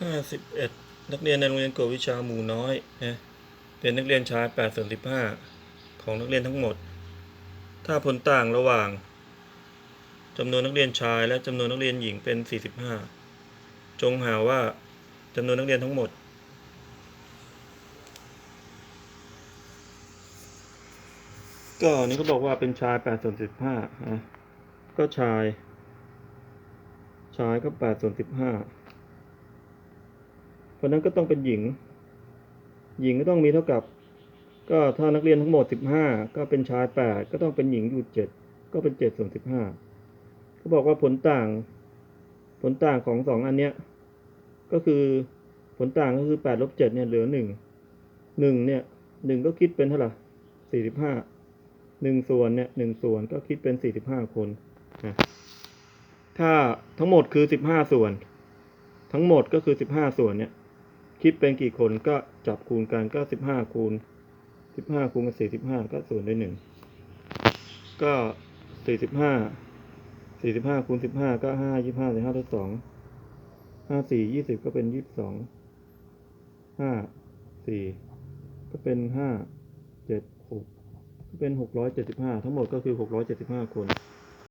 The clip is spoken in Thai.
ห้าสิบเอ็ดนักเรียนในโรงเรียนกวดวิชาหมู่น้อยนะเป็นนักเรียนชายแปดส่วนสิบห้าของนักเรียนทั้งหมด ถ้าผลต่างระหว่างจำนวนนักเรียนชายและจำนวนนักเรียนหญิงเป็นสี่สิบห้าจงหาว่าจำนวนนักเรียนทั้งหมดก็อันนี้เขาบอกว่าเป็นชายแปดส่วนสิบห้าอะก็ชาย ชายก็แปดส่วนสิบห้า เพราะนั้นก็ต้องเป็นหญิง หญิงก็ต้องมีเท่ากับ ก็ถ้านักเรียนทั้งหมดสิบห้าก็เป็นชายแปดก็ต้องเป็นหญิงอยู่เจ็ดก็เป็นเจ็ดส่วนสิบห้าเขาบอกว่าผลต่าง ผลต่างของสองอันเนี้ย ก็คือผลต่างก็คือแปดลบเจ็ดเนี่ยเหลือหนึ่งหนึ่งเนี่ยหนึ่งก็คิดเป็นเท่าไหร่สี่สิบห้าหนึ่งส่วนเนี่ยหนึ่งส่วนก็คิดเป็นสี่สิบห้าคนนะถ้าทั้งหมดคือสิบห้าส่วน ทั้งหมดก็คือสิบห้าส่วนเนี่ย คิดเป็นกี่คนก็จับคูณกันก็สิบห้าคูณสิบห้าคูณกับสี่สิบห้าก็ส่วนด้วยหนึ่งก็สี่สิบห้าสี่สิบห้าคูณสิบห้าก็ห้ายี่ห้าสิบห้าลบสองห้าสี่ยี่สิบก็เป็นยี่สิบสองห้าสี่ก็เป็นห้าเจ็ดหกก็เป็นหกร้อยเจ็ดสิบห้าทั้งหมดก็คือหกร้อยเจ็ดสิบห้าคน